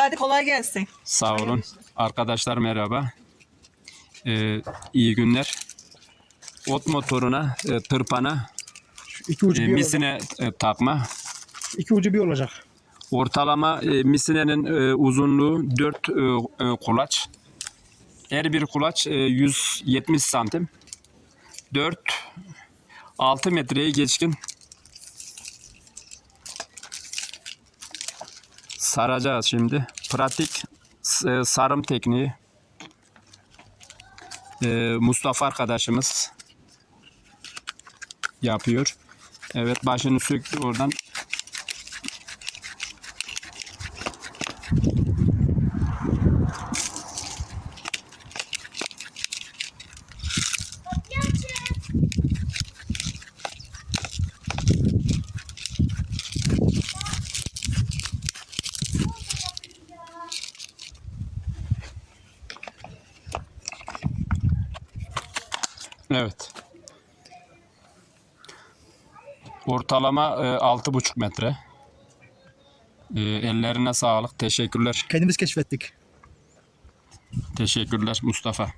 Hadi kolay gelsin. Sağ olun. Arkadaşlar merhaba. Ee, iyi günler. Ot motoruna, e, tırpana, İki ucu e, bir olacak. misine e, takma. İki ucu bir olacak. Ortalama e, misinenin e, uzunluğu 4 e, e, kulaç. Her bir kulaç e, 170 santim. 4 6 metreye geçkin saracağız şimdi. Pratik e, sarım tekniği. E, Mustafa arkadaşımız yapıyor. Evet başını söktü oradan. Evet. Ortalama e, altı buçuk metre. E, ellerine sağlık. Teşekkürler. Kendimiz keşfettik. Teşekkürler Mustafa.